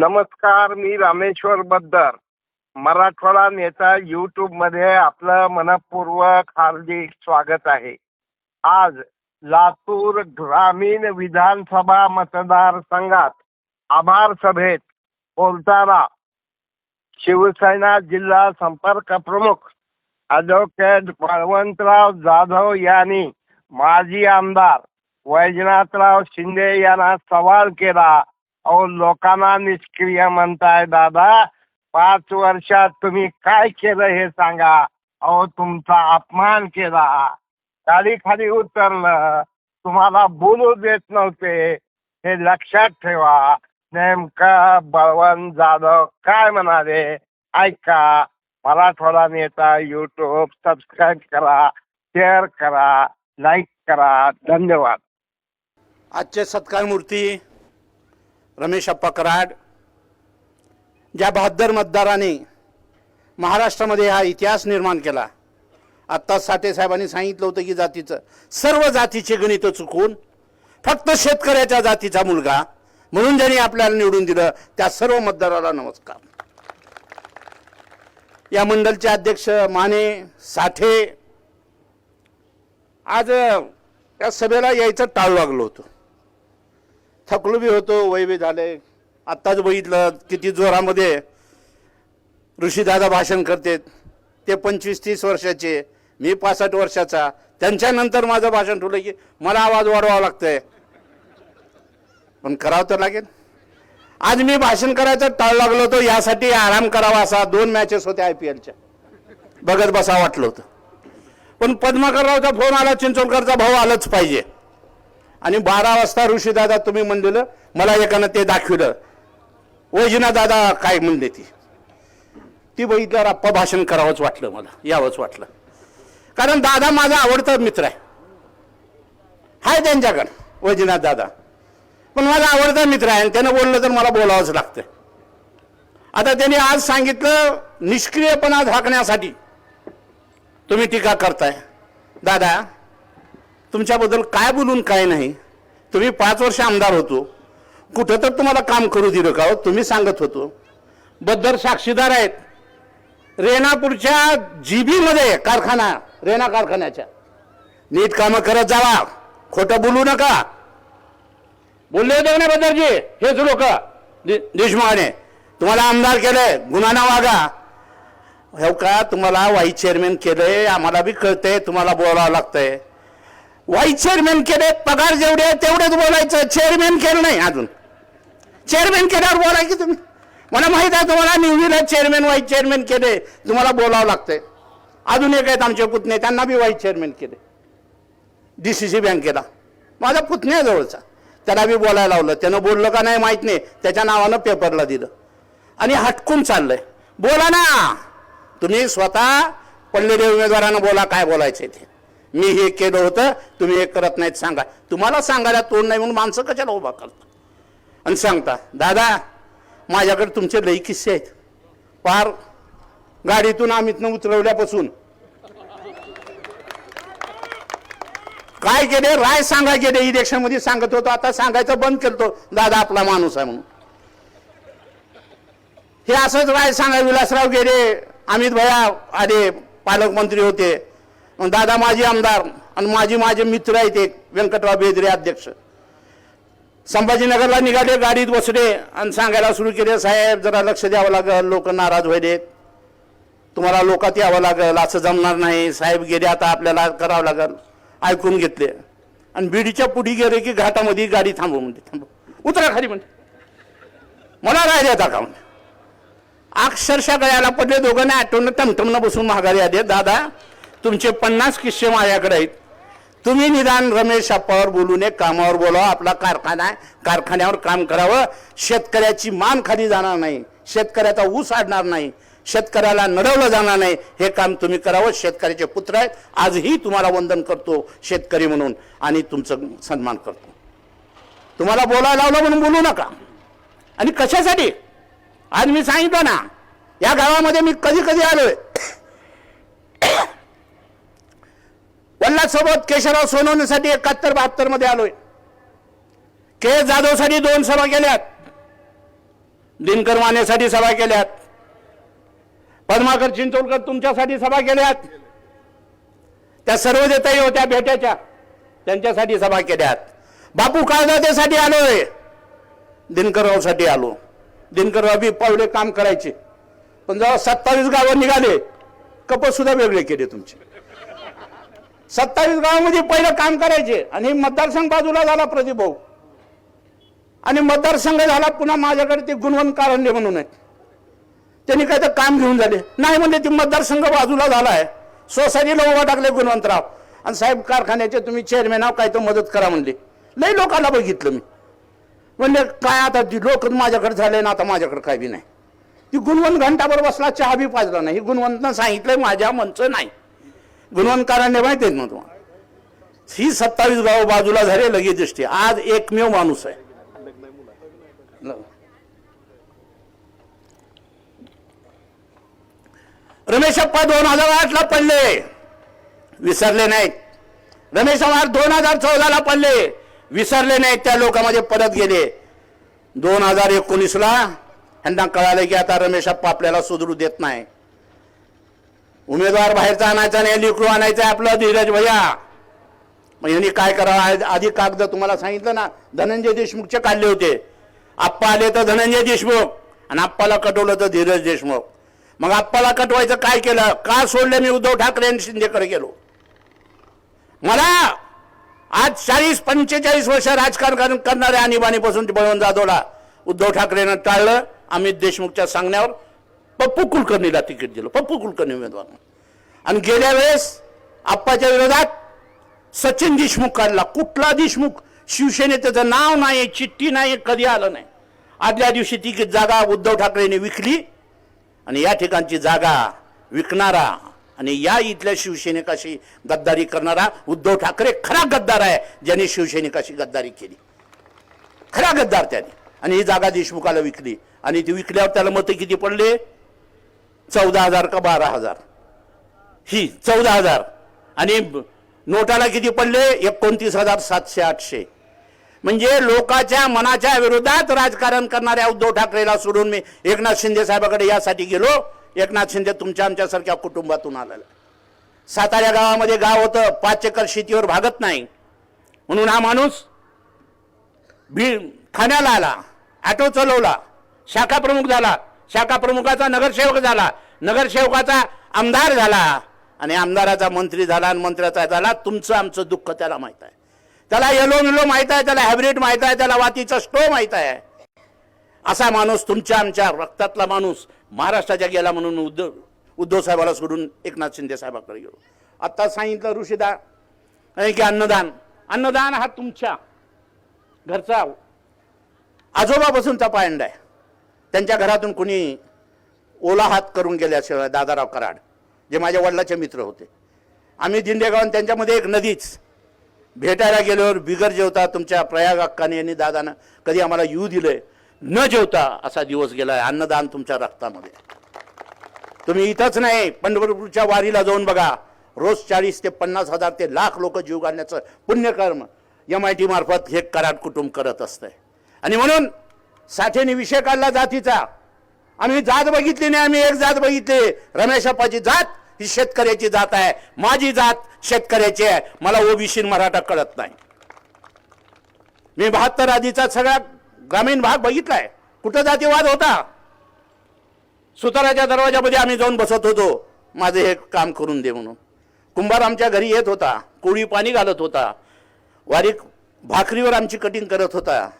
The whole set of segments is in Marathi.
नमस्कार मी रामेश्वर बद्दर मराठवाडा नेता यूट्यूबमध्ये आपलं मनपूर्वक हार्दिक स्वागत आहे. आज लातूर ग्रामीण विधानसभा मतदारसंघात आभार सभेत बोलताना शिवसेना जिल्हा संपर्क प्रमुख ॲडव्होकेट बळवंतराव जाधव यांनी माजी आमदार वैजनाथराव शिंदे यांना सवाल केला. अहो लोकांना निष्क्रिय म्हणताय दादा. पाच वर्षात तुम्ही काय केलं हे सांगा. अहो तुमचा अपमान केला. खाली खाली उतरलं. तुम्हाला बोलू देत नव्हते. हे लक्षात ठेवा. नेमकं बळवंत जाधव काय म्हणाले? ऐका. मराठवाडा नेता यूट्यूब सबस्क्राईब करा शेअर करा लाईक करा. धन्यवाद. आजचे सत्कार मूर्ती रमेश अप्पा कराड ज्या बहादर मतदाराने महाराष्ट्रामध्ये हा इतिहास निर्माण केला. आत्ता साठे साहेबांनी सांगितलं होतं की जातीचं सर्व जातीचे गणित चुकून फक्त शेतकऱ्याच्या जातीचा मुलगा म्हणून ज्यांनी आपल्याला निवडून दिलं त्या सर्व मतदाराला नमस्कार. या मंडलचे अध्यक्ष माने साठे आज या सभेला यायचं टाळू लागलो होतो. थकलो बी होतो वय बी झाले. आत्ताच बघितलं किती जोरामध्ये ऋषीदादा भाषण करतात ते पंचवीस तीस वर्षाचे मी पासष्ट वर्षाचा. त्यांच्यानंतर माझं भाषण ठेवलं की मला आवाज वाढवावा लागतंय. पण करावं तर लागेल. आज मी भाषण करायचं टाळ लागलो होतो यासाठी आराम करावा असा दोन मॅचेस होत्या आय पी एलच्या बघत बसा वाटलं होतं. पण पद्माकररावचा फोन आला चिंचोलकरचा भाऊ आलंच पाहिजे. आणि बारा वाजता ऋषीदादा तुम्ही म्हणलेलं मला एकानं ते दाखविलं. वैजना दादा काय म्हणले ती? ती बघितल्यावर आप्पा भाषण करावंच वाटलं मला यावंच वाटलं. कारण दादा माझा आवडता मित्र आहे. हाय त्यांच्याकडं वैजनाथ दादा. पण माझा आवडता मित्र आहे आणि त्यानं बोललं तर मला बोलावंच लागतं आता त्यांनी आज सांगितलं निष्क्रियपणा झाकण्यासाठी. तुम्ही टीका करताय. दादा तुमच्याबद्दल काय बोलून काय नाही. तुम्ही पाच वर्ष आमदार होतो. कुठं तर तुम्हाला काम करू दिलं का हो? तुम्ही सांगत होतो. बद्दल साक्षीदार आहेत. रेणापूरच्या जी बीमध्ये कारखाना रेणा कारखान्याच्या. नीट कामं करत जावा. खोटं बोलू नका. बोलले होते ना नाही बद्दरजी हेच लोक देशमुखाने तुम्हाला आमदार केलंय. गुन्हा ना वागा. हो का? तुम्हाला व्हाईस चेअरमॅन केलंय. आम्हाला बी कळतंय. तुम्हाला बोलावं लागतंय. वाईस चेअरमॅन केले पगार जेवढे आहे तेवढेच बोलायचं. चेअरमॅन केलं नाही अजून. चेअरमॅन केल्यावर बोला की तुम्ही? मला माहीत आहे तुम्हाला न्यूजीला चेअरमॅन वाईस चेअरमॅन केले. तुम्हाला बोलावं लागतंय. अजून एक आहेत आमचे पुतणे त्यांना बी वाईस चेअरमॅन केले. डी सी सी बँकेला. माझा पुतण्याजवळचा आहे जवळचा. त्याला बी बोलायला लावलं. त्यानं बोललं का नाही माहीत नाही. त्याच्या नावानं पेपरला दिलं. आणि हटकून चाललंय. बोला ना! तुम्ही स्वतः पडलेल्या उमेदवारांना बोला काय बोलायचं ते. मी हे केलं होतं तुम्ही हे करत नाहीत सांगा. तुम्हाला सांगायला तोंड नाही म्हणून माणसं कशाला उभा करता आणि सांगता दादा माझ्याकडे तुमचे लई किस्से आहेत. पार गाडीतून आम्हीतनं उतरवल्यापासून. काय केले? राय सांगा गेले इलेक्शनमध्ये सांगत होतो आता सांगायचं बंद करतो दादा आपला माणूस आहे म्हणून. हे असंच राय सांगा विलासराव गेले अमित भया आले पालकमंत्री होते. दादा माझे आमदार आणि माझी माझे मित्र आहेत एक व्यंकटराव बेदरे अध्यक्ष. संभाजीनगरला निघाले गाडीत बसले आणि सांगायला सुरू केले साहेब जरा लक्ष द्यावं लागेल लोक नाराज व्हायलेत. तुम्हाला लोकात यावं लागेल असं जमणार नाही. साहेब गेले आता आपल्याला करावं लागेल. ऐकून घेतले. आणि बीडीच्या पुढी गेले की घाटामध्ये गाडी थांबव म्हणते थांबव. उतरा खाली म्हणते. मला राहिले आता का म्हणते? अक्षरशः गळ्याला पडले दोघांना आठवणं टमटमनं बसून महागारी आले. दादा तुमचे पन्नास किस्से माझ्याकडे आहेत. तुम्ही निदान रमेश अप्पावर बोलू नये कामावर बोलावं आपला कारखाना आहे कारखान्यावर काम करावं. शेतकऱ्याची मान खाली जाणार नाही शेतकऱ्याचा ऊस आडणार नाही शेतकऱ्याला नडवलं जाणार नाही. हे काम तुम्ही करावं शेतकऱ्याचे पुत्र आहेत. आजही तुम्हाला वंदन करतो शेतकरी म्हणून आणि तुमचं सन्मान करतो. तुम्हाला बोलायला लावलं म्हणून बोलू नका. आणि कशासाठी? आज मी सांगितलं ना या गावामध्ये मी कधी कधी आलोय. वल्लाद केशवराव सोनवणीसाठी एकाहत्तर बहात्तरमध्ये आलोय. के जाधवसाठी दोन सभा केल्यात. दिनकर मानेसाठी सभा केल्यात. पद्माकर चिंचोलकर तुमच्यासाठी सभा केल्यात. त्या सर्व देताई होत्या भेट्याच्या त्यांच्यासाठी सभा केल्यात. बापू काळदातेसाठी आलोय. दिनकररावसाठी आलो. दिनकरराव बी पावले काम करायचे. पण जेव्हा सत्तावीस गावं निघाले. कपत सुद्धा वेगळे केले तुमचे. सत्तावीस गावामध्ये पहिलं काम करायचे. आणि मतदारसंघ बाजूला झाला प्रदीप भाऊ. आणि मतदारसंघ झाला पुन्हा माझ्याकडे ते गुणवंत कारंडे म्हणून आहेत. त्यांनी काय तर काम घेऊन झाले. नाही म्हणजे ती मतदारसंघ बाजूला झाला आहे. सोसायटीला उभा टाकले गुणवंतराव. आणि साहेब कारखान्याचे तुम्ही चेअरमॅन आहो काय तर मदत करा म्हणले. लई लोकांना बघितलं मी. म्हणले काय आता ती लोक माझ्याकडे झाले ना आता माझ्याकडे काय बी नाही. ती गुणवंत घंटाभर बसला चहा बी पाजला नाही. गुणवंतनं सांगितलंय माझ्या मनचं नाही. गुणवंतकारांनी माहिती आहेत ना तुम्हाला? ही सत्तावीस गाव बाजूला झाले लगेच दृष्टी आज एकमेव माणूस आहे. रमेश अप्पा दोन हजार आठ ला पडले. विसरले नाहीत. रमेश अप्पा दोन हजार चौदाला पडले. विसरले नाहीत. त्या लोकांमध्ये परत गेले. दोन हजार एकोणीस ला यांना कळालं की आता रमेश अप्पा आपल्याला सुधरू देत नाही. उमेदवार बाहेरचा आणायचा नाही लिकरू आणायचं आहे आपलं धीरज भैया. मग यांनी काय करावं? आधी कागद तुम्हाला सांगितलं ना धनंजय देशमुखचे काढले होते. आप्पा आले तर धनंजय देशमुख आणि आप्पाला कटवलं तर धीरज देशमुख. मग आप्पाला कटवायचं काय केलं? का सोडलं मी उद्धव ठाकरे आणि शिंदेकडे गेलो? मला आज चाळीस पंचेचाळीस वर्ष राजकारण करणाऱ्या आणीबाणीपासून ते बळवंत जाधवला उद्धव ठाकरेनं टाळलं. अमित देशमुखच्या सांगण्यावर पप्पू कुलकर्णीला तिकीट दिलं. पप्पू कुलकर्णी उमेदवार. आणि गेल्या वेळेस आप्पाच्या विरोधात सचिन देशमुख काढला कुठला देशमुख शिवसेनेत त्याचं नाव नाही चिठ्ठी नाही कधी आलं नाही. आदल्या दिवशी तिकीट जागा उद्धव ठाकरेंनी विकली आणि या ठिकाणची जागा विकणारा आणि या इथल्या शिवसैनिकाशी गद्दारी करणारा उद्धव ठाकरे खरा गद्दार आहे ज्याने शिवसैनिकाशी गद्दारी केली. खरा गद्दार त्याने. आणि ही जागा देशमुखाला विकली. आणि ती विकल्यावर त्याला मतं किती पडले? चौदा हजार का बारा हजार? ही चौदा हजार. आणि ब- नोटाला किती पडले? एकोणतीस हजार सातशे आठशे. म्हणजे लोकांच्या मनाच्या विरोधात राजकारण करणाऱ्या उद्धव ठाकरेला सोडून मी एकनाथ शिंदे साहेबाकडे यासाठी गेलो. एकनाथ शिंदे तुमच्या आमच्यासारख्या कुटुंबातून आलेला. साताऱ्या गावामध्ये गाव होतं पाच एकर शेतीवर भागत नाही. म्हणून हा माणूस भी ठाण्याला आला ऑटो चालवला शाखा प्रमुख झाला. शाखा प्रमुखाचा नगरसेवक झाला. नगरसेवकाचा आमदार झाला. आणि आमदाराचा मंत्री झाला आणि मंत्र्याचा झाला. तुमचं आमचं दुःख त्याला माहीत आहे. त्याला येलो मिलो माहीत आहे त्याला हॅब्रिड माहीत आहे त्याला वातीचा स्टो माहीत आहे. असा माणूस तुमच्या आमच्या रक्तातला माणूस महाराष्ट्राच्या गेला म्हणून उद्धव उद्धव साहेबाला सोडून एकनाथ शिंदे साहेबाकडे गेलो. आत्ता सांगितलं ऋषीदा की अन्नदान. अन्नदान हा तुमच्या घरचा आजोबापासूनचा पायंडा आहे. त्यांच्या घरातून कुणी ओला हात करून गेल्याशिवाय दादाराव कराड जे माझ्या वडिलाचे मित्र होते. आम्ही दिंडेगाव त्यांच्यामध्ये एक नदीच. भेटायला गेल्यावर बिगर जेवता तुमच्या प्रयाग अक्काने यांनी दादानं कधी आम्हाला येऊ दिलंय न जेवता असा दिवस गेलाय अन्नदान तुमच्या रक्तामध्ये. तुम्ही इथंच नाही पंढरपूरच्या वारीला जाऊन बघा. रोज चाळीस ते पन्नास हजार ते लाख लोक जीव घालण्याचं पुण्यकर्म एम आय टी मार्फत हे कराड कुटुंब करत असतंय. आणि म्हणून साठेने विषय काढला जातीचा. आम्ही जात बघितली नाही आम्ही एक जात बघितली. रमेश अप्पाची जात ही शेतकऱ्याची जात आहे. माझी जात शेतकऱ्याची आहे. मला ओबीसी मराठा कळत नाही. मी बहात्तर आधीचा सगळा ग्रामीण भाग बघितलाय. कुठं जातीवाद होता? सुताराच्या दरवाजामध्ये आम्ही जाऊन बसत होतो. माझे हे काम करून दे म्हणून. कुंभार आमच्या घरी येत होता. कोळी पाणी घालत होता. वारीक भाकरीवर आमची कटिंग करत होता.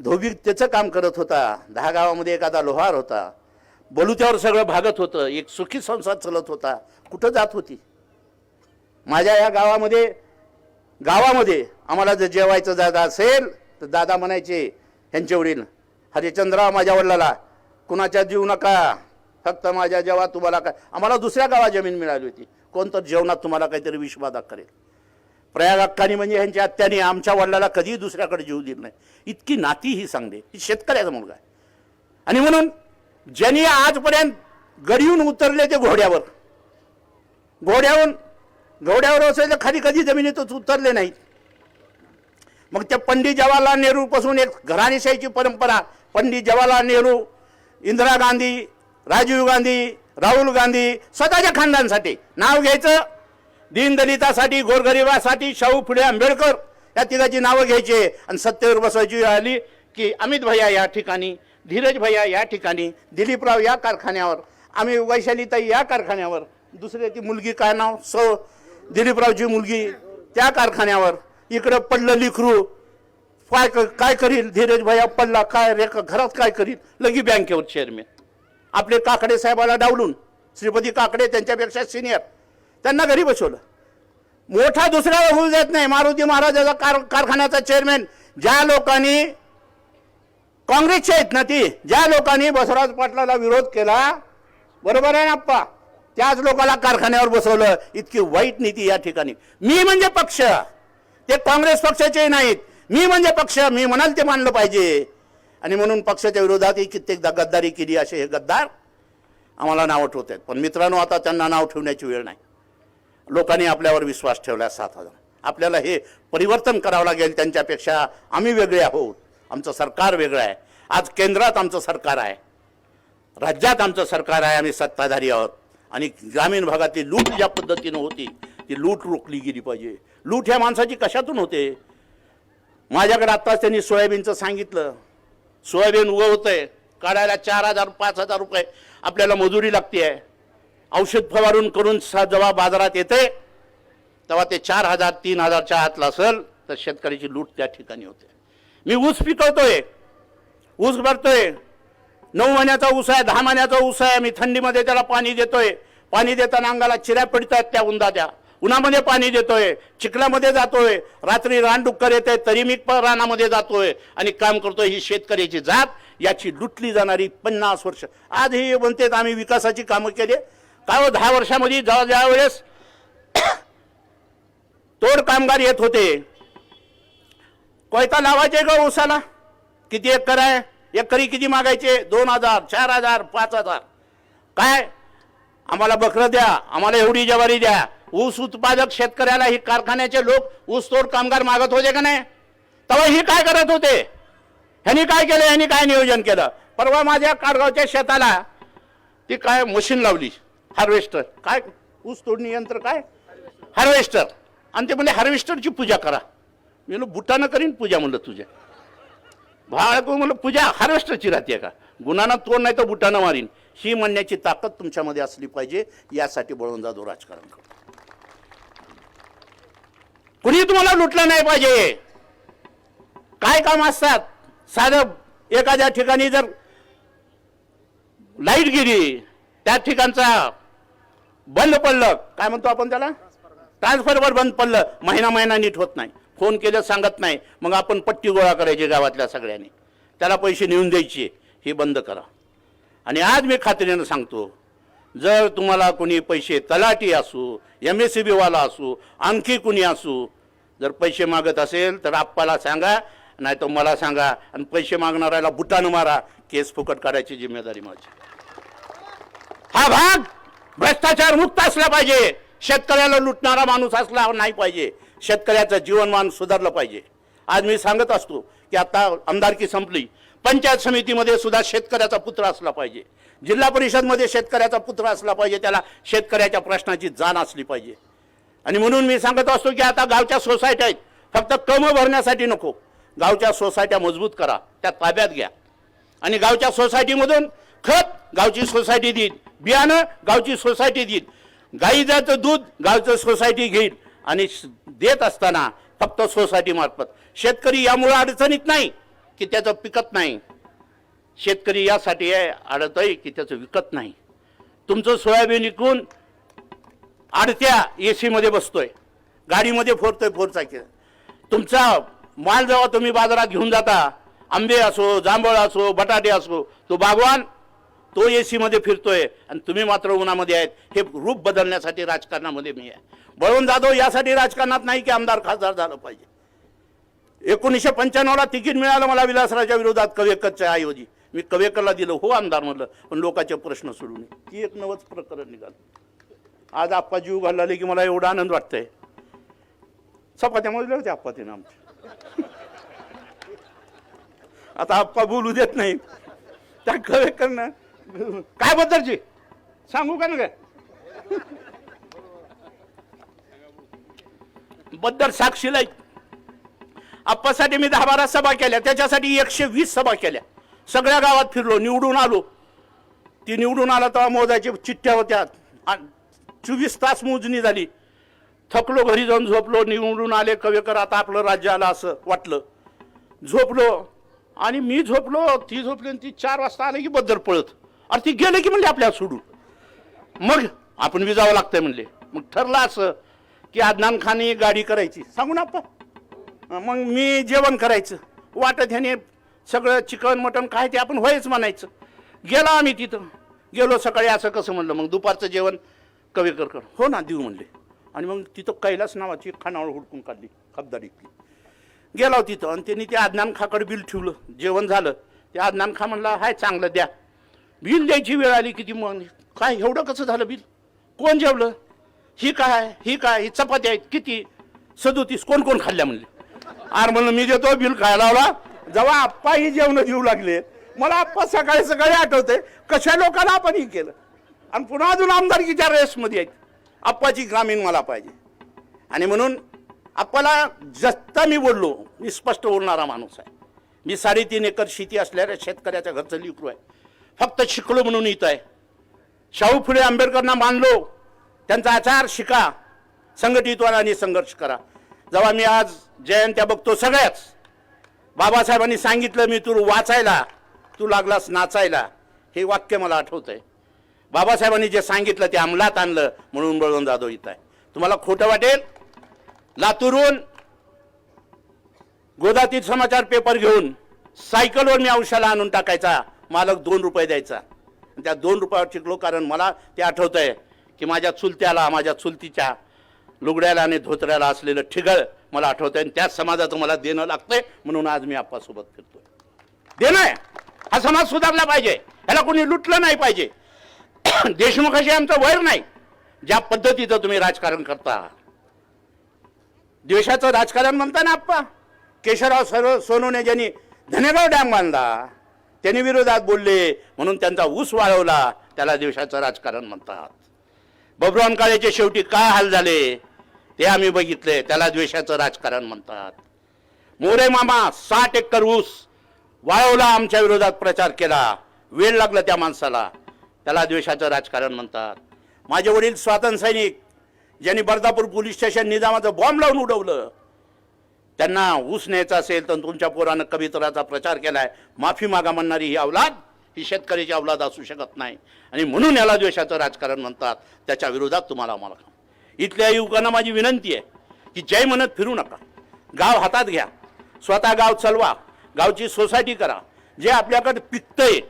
धोबी त्याचं काम करत होता. दहा गावामध्ये एखादा लोहार होता. बलुत्यावर सगळं भागत होतं. एक सुखी संसार चालत होता. कुठं जात होती? माझ्या या गावामध्ये गावामध्ये आम्हाला जर जेवायचं दादा असेल तर दादा म्हणायचे ह्यांचे वडील हरिचंद्रराव माझ्या वडिलाला कुणाच्या जीव नका. फक्त माझ्या जेव्हा तुम्हाला काय आम्हाला दुसऱ्या गावात जमीन मिळाली होती. कोणतं जेवणात तुम्हाला काहीतरी विषबाधा करेल प्रयाग अक्कानी म्हणजे ह्यांच्या आत्याने आमच्या वडिलाला कधीही दुसऱ्याकडे जीव दिला नाही. इतकी नाती ही सांगते. ही शेतकऱ्याचा मुलगा आहे. आणि म्हणून ज्यांनी आजपर्यंत गडीहून उतरले ते घोड्यावर. घोड्याहून घोड्यावर असेल तर खाली कधी जमिनीतच उतरले नाहीत. मग त्या पंडित जवाहरलाल नेहरूपासून एक घराणेशाहीची परंपरा. पंडित जवाहरलाल नेहरू इंदिरा गांधी राजीव गांधी राहुल गांधी स्वतःच्या खानदानसाठी नाव घ्यायचं दीनदलितासाठी गोरगरिबासाठी शाहू फुले आंबेडकर या तिघाची नावं घ्यायची आणि सत्तेवर बसवायची आली की अमित भैया या ठिकाणी धीरज भैया या ठिकाणी दिलीपराव या कारखान्यावर आम्ही वैशालीताई या कारखान्यावर दुसरे ती मुलगी काय नाव? सौ दिलीपरावची मुलगी त्या कारखान्यावर इकडं पडलं लिखरू. काय क- काय करील? धीरज भैया पडला काय रे घरात काय करील? लगी बँकेवर चेअरमॅन आपले काकडे साहेबाला डावलून श्रीपती काकडे त्यांच्यापेक्षा सिनियर त्यांना घरी बसवलं. मोठा दुसऱ्याला होऊ देत नाही. मारुती महाराजाचा कार कारखान्याचा चेअरमॅन ज्या लोकांनी काँग्रेसचे आहेत ना ती ज्या लोकांनी बसवराज पाटलाला विरोध केला बरोबर आहे ना आप्पा? त्याच लोकाला कारखान्यावर बसवलं. इतकी वाईट नीती या ठिकाणी. मी म्हणजे पक्ष. ते काँग्रेस पक्षाचे नाहीत. मी म्हणजे पक्ष. मी म्हणाल ते मानलं पाहिजे. आणि म्हणून पक्षाच्या विरोधात ही कित्येकदा गद्दारी केली असे हे गद्दार आम्हाला नावं ठेवत आहेत पण मित्रांनो आता त्यांना नाव ठेवण्याची वेळ नाही. लोकांनी आपल्यावर विश्वास ठेवला सात हजार. आपल्याला हे परिवर्तन करावं लागेल त्यांच्यापेक्षा आम्ही वेगळे आहोत. आमचं सरकार वेगळं आहे. आज केंद्रात आमचं सरकार आहे. राज्यात आमचं सरकार आहे आम्ही सत्ताधारी आहोत. आणि ग्रामीण भागातली लूट ज्या पद्धतीनं होती ती लूट रोखली गेली पाहिजे. लूट ह्या माणसाची कशातून होते? माझ्याकडे आत्ताच त्यांनी सोयाबीनचं सांगितलं. सोयाबीन उगवतंय. काढायला चार हजार पाच हजार रुपये आपल्याला मजुरी लागते आहे औषध फवारून करून स- जेव्हा बाजारात येते तेव्हा ते चार हजार तीन हजारच्या आतला असेल तर शेतकऱ्याची लूट त्या ठिकाणी होते. मी ऊस पिकवतोय. ऊस भरतोय. नऊ महिन्याचा ऊस आहे दहा महिन्याचा ऊस आहे. मी थंडीमध्ये त्याला पाणी देतोय. पाणी देताना अंगाला चिऱ्या पडतात त्या उंदाच्या उन्हामध्ये पाणी देतोय. चिखल्यामध्ये जातोय. रात्री रानडुक्कर येते तरी मी रानामध्ये जातोय आणि काम करतोय ही शेतकऱ्याची जात. याची लुटली जाणारी पन्नास वर्ष. आज हे म्हणतात आम्ही विकासाची कामं केली. काय हो दहा वर्षामध्ये ज्या ज्या वेळेस तोड कामगार येत होते कोयता लावायचे का ऊसाला? किती एकर आहे? एकरी किती मागायचे? दोन हजार चार हजार पाच हजार. काय? आम्हाला बकरं द्या आम्हाला एवढी ज्वारी द्या. ऊस उत्पादक शेतकऱ्याला ही कारखान्याचे लोक ऊस तोड कामगार मागत होते का नाही? तेव्हा ही काय करत होते? ह्यांनी काय केलं? ह्यांनी काय नियोजन केलं? परवा माझ्या कारगावच्या शेताला ती काय मशीन लावली. हार्वेस्टर. काय? ऊस तोडणी यंत्र काय? हार्वेस्टर. आणि ते म्हणजे हार्वेस्टरची पूजा करा. मी म्हणलं बुटानं करीन पूजा म्हणलं तुझ्या. भाळको म्हणलं पूजा हार्वेस्टरची राहते का? गुन्हानं तोड नाही तर बुटानं मारीन. ही म्हणण्याची ताकद तुमच्यामध्ये असली पाहिजे यासाठी बळवून जाधव राजकारण करतो. कुणी तुम्हाला लुटलं नाही पाहिजे. काय काम असतात? साधं एखाद्या ठिकाणी जर लाइट गेली त्या ठिकाणचा बंद पडलं. काय म्हणतो आपण त्याला? ट्रान्सफरवर बंद पडलं. महिना महिना नीट होत नाही. फोन केलं सांगत नाही. मग आपण पट्टी गोळा करायची गावातल्या सगळ्यांनी. त्याला पैसे नेऊन द्यायचे. हे बंद करा. आणि आज मी खात्रीनं सांगतो जर तुम्हाला कोणी पैसे तलाटी असू एम एस सी बीवाला असू आणखी कुणी असू जर पैसे मागत असेल तर आप्पाला सांगा नाही तर मला सांगा. आणि पैसे मागणाऱ्याला बुटानं मारा. केस फुकट काढायची जिम्मेदारी माझी. हा भाग! भ्रष्टाचार मुक्त असला पाहिजे. शेतकऱ्याला लुटणारा माणूस असला नाही पाहिजे. शेतकऱ्याचं जीवनमान सुधारलं पाहिजे. आज मी सांगत असतो की आता आमदारकी संपली. पंचायत समितीमध्ये सुद्धा शेतकऱ्याचा पुत्र असला पाहिजे. जिल्हा परिषदमध्ये शेतकऱ्याचा पुत्र असला पाहिजे. त्याला शेतकऱ्याच्या प्रश्नाची जाण असली पाहिजे. आणि म्हणून मी सांगत असतो की आता गावच्या सोसायट्या आहेत. फक्त कमं भरण्यासाठी नको. गावच्या सोसायट्या मजबूत करा. त्या ताब्यात घ्या. आणि गावच्या सोसायटीमधून खत गावची सोसायटी देईल. बियाणं गावची सोसायटी देईल. गाईचं दूध गावचं सोसायटी घेईल. आणि देत असताना फक्त सोसायटी मार्फत. शेतकरी यामुळे अडचणीत नाही की त्याचं पिकत नाही. शेतकरी यासाठी आहे की त्याचं विकत नाही. तुमचं सोयाबीन विकून आडत्या ए सीमध्ये बसतोय. गाडीमध्ये फोडतोय फोरचाकी तुमचा माल जेव्हा तुम्ही बाजारात घेऊन जाता आंबे असो जांभळ असो बटाटे असो तो बागवान तो ए सीमध्ये फिरतोय आणि तुम्ही मात्र उन्हामध्ये आहेत. हे रूप बदलण्यासाठी राजकारणामध्ये मी आहे. बळवंत जाधव यासाठी राजकारणात नाही की आमदार खासदार झालं पाहिजे. एकोणीसशे पंच्याण्णवला तिकीट मिळालं मला विलासराच्या विरोधात कवेकरच्या ऐवजी. मी कवेकरला दिलं हो आमदार म्हणलं पण लोकांचे प्रश्न सोडून ती एक नवच प्रकरण निघालं. आज आप्पा जीव घालले की मला एवढा आनंद वाटतंय. चपात्या मोजल्या होत्या आप्पा तिनं आमच्या. आता आप्पा बोलू देत नाही त्या कवेकरनं काय बद्दलची? सांगू का ना काय बद्दल साक्षीला आप्पासाठी मी दहा बारा सभा केल्या त्याच्यासाठी एकशे वीस सभा केल्या. सगळ्या गावात फिरलो निवडून आलो. ती निवडून आला तेव्हा मोजायची चिठ्ठ्या होत्या. चोवीस तास मोजणी झाली. थकलो घरी जाऊन झोपलो निवडून आले कवेकर आता आपलं राज्य आलं असं वाटलं. झोपलो. आणि मी झोपलो ती झोपली आणि ती चार वाजता आले की बद्दल पळत. अरे ती गेले की म्हणले आपल्याला सोडून. मग आपण बी जावं लागतंय म्हणले. मग ठरलं असं की आदनान खानी गाडी करायची. सांगू ना आपण? मग मी जेवण करायचं. वाटत ह्याने सगळं चिकन मटन काय ते आपण व्हायच म्हणायचं. गेला आम्ही तिथं. गेलो सकाळी असं कसं म्हणलं मग दुपारचं जेवण कवेकर कर हो ना देऊ म्हणले. आणि मग तिथं कैलास नावाची खानावळ हुडकून काढली खबदारी गेला तिथं आणि त्यांनी ते आदनान खाकडे बिल ठेवलं. जेवण झालं. ते आदनान खा म्हणला हाय चांगलं द्या. बिल द्यायची वेळ आली किती मग काय एवढं कसं झालं बिल? कोण जेवलं? ही काय ही काय ही चपाती आहेत किती? सदोतीस कोण कोण खाल्ल्या म्हणले? आर म्हणलं मी देतो बिल काय लावला? जेव्हा आप्पा ही जेवण देऊ लागले मला आप्पा सकाळी सकाळी आठवते कशा लोकांना आपण ही केलं? आणि पुन्हा अजून आमदारकीच्या रेसमध्ये आहेत. आप्पाची ग्रामीण मला पाहिजे. आणि म्हणून आप्पाला जस्ता मी बोललो मी स्पष्ट बोलणारा माणूस आहे. मी साडेतीन एकर शेती असल्या शेतकऱ्याच्या घरचं लिकरू आहे. फक्त शिकलो म्हणून येत आहे. शाहू फुले आंबेडकरांना मानलो. त्यांचा आचार शिका. संघटित व्हा आणि संघर्ष करा. जेव्हा मी आज जयंत्या बघतो सगळ्याच बाबासाहेबांनी सांगितलं मी तू वाचायला तू लागलास नाचायला. हे वाक्य मला आठवतंय. बाबासाहेबांनी जे सांगितलं ते अंमलात आणलं म्हणून बळवंत जाधव येत आहे. तुम्हाला खोटं वाटेल? लातूरून गोदातीत समाचार पेपर घेऊन सायकलवर मी औषधाला आणून टाकायचा. मालक दोन रुपये द्यायचा. त्या दोन रुपयावर शिकलो कारण मला ते आठवत आहे की माझ्या चुलत्याला माझ्या चुलतीच्या लुगड्याला आणि धोत्र्याला असलेलं ठिगळ मला आठवत आहे आणि त्याच समाजाचं मला देणं लागतंय म्हणून आज मी आप्पासोबत फिरतोय. देणं आहे. हा समाज सुधारला पाहिजे. ह्याला कोणी लुटलं नाही पाहिजे. देशमुखाशी आमचं वैर नाही. ज्या पद्धतीचं तुम्ही राजकारण करता. द्वेषाचं राजकारण म्हणता ना आप्पा. केशवराव सर सोनवणे ज्यांनी धनेगाव डॅम बांधला त्यांनी विरोधात बोलले म्हणून त्यांचा ऊस वाळवला. त्याला द्वेषाचं राजकारण म्हणतात. बबराम काळेचे शेवटी काय हाल झाले ते आम्ही बघितले. त्याला द्वेषाचं राजकारण म्हणतात. मोरे मामा साठ एकर ऊस वाळवला आमच्या विरोधात प्रचार केला. वेळ लागला त्या माणसाला. त्याला द्वेषाचं राजकारण म्हणतात. माझे वडील स्वातंत्र्य सैनिक ज्यांनी बर्दापूर पोलीस स्टेशन निजामाचं बॉम्ब लावून उडवलं. त्यांना ऊस न्यायचा असेल तर तुमच्या पोरानं कवितराचा प्रचार केला आहे माफी मागा म्हणणारी ही अवलाद ही शेतकऱ्याची अवलाद असू शकत नाही. आणि म्हणून याला द्वेषाचं राजकारण म्हणतात. त्याच्या विरोधात तुम्हाला आम्हाला इथल्या युवकांना माझी विनंती आहे की जय म्हणत फिरू नका. गाव हातात घ्या. स्वतः गाव चलवा. गावची सोसायटी करा. जे आपल्याकडे पिकतंय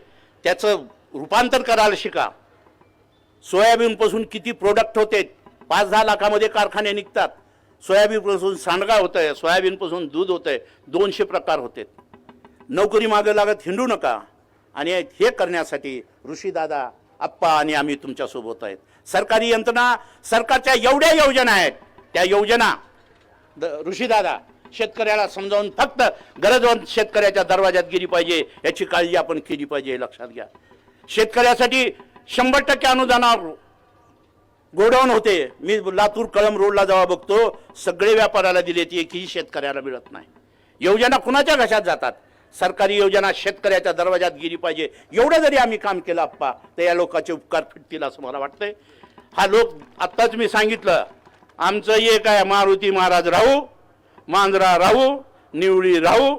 त्याचं रूपांतर करायला शिका. सोयाबीनपासून किती प्रोडक्ट होते? पाच दहा लाखामध्ये कारखाने निघतात. सोयाबीनपासून सांडगा होत आहे सोयाबीनपासून दूध होत आहे दोनशे प्रकार होते. नोकरी मागे लागत हिंडू नका. आणि हे करण्यासाठी ऋषीदादा आप्पा आणि आम्ही तुमच्यासोबत आहेत. सरकारी यंत्रणा सरकारच्या एवढ्या योजना आहेत. त्या योजना द- ऋषीदादा शेतकऱ्याला समजावून फक्त गरजवंत शेतकऱ्याच्या दरवाजात गेली पाहिजे याची काळजी आपण केली पाहिजे हे लक्षात घ्या. शेतकऱ्यासाठी शंभर टक्के अनुदानावर गोडाऊन होते. मी लातूर कळम रोडला जेव्हा बघतो सगळे व्यापाऱ्याला दिले ती एकही शेतकऱ्याला मिळत नाही. योजना कुणाच्या घशात जातात? सरकारी योजना शेतकऱ्याच्या दरवाजात गेली पाहिजे. एवढं जरी आम्ही काम केलं आप्पा तर या लोकांचे उपकार फिटतील असं मला वाटतंय. हा लोक आत्ताच मी सांगितलं आमचं एक आहे मारुती महाराज राहू मांजरा राहू निवळी राहू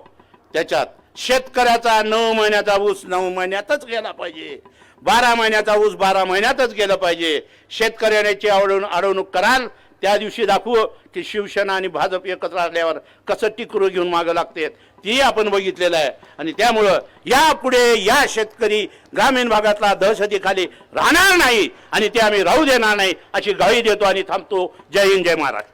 त्याच्यात शेतकऱ्याचा नऊ महिन्याचा ऊस नऊ महिन्यातच गेला पाहिजे. बारा महिन्याचा ऊस बारा महिन्यातच गेलं पाहिजे. शेतकऱ्याची आवडून अडवणूक कराल त्या दिवशी दाखवू की शिवसेना आणि भाजप एकत्र आल्यावर कसं टिकरू घेऊन मागं लागते ती आपण बघितलेलं आहे. आणि त्यामुळं यापुढे या शेतकरी ग्रामीण भागातला दहशतीखाली राहणार नाही आणि ते आम्ही राहू देणार नाही अशी गाई देतो आणि थांबतो. जय हिंद जय महाराष्ट्र.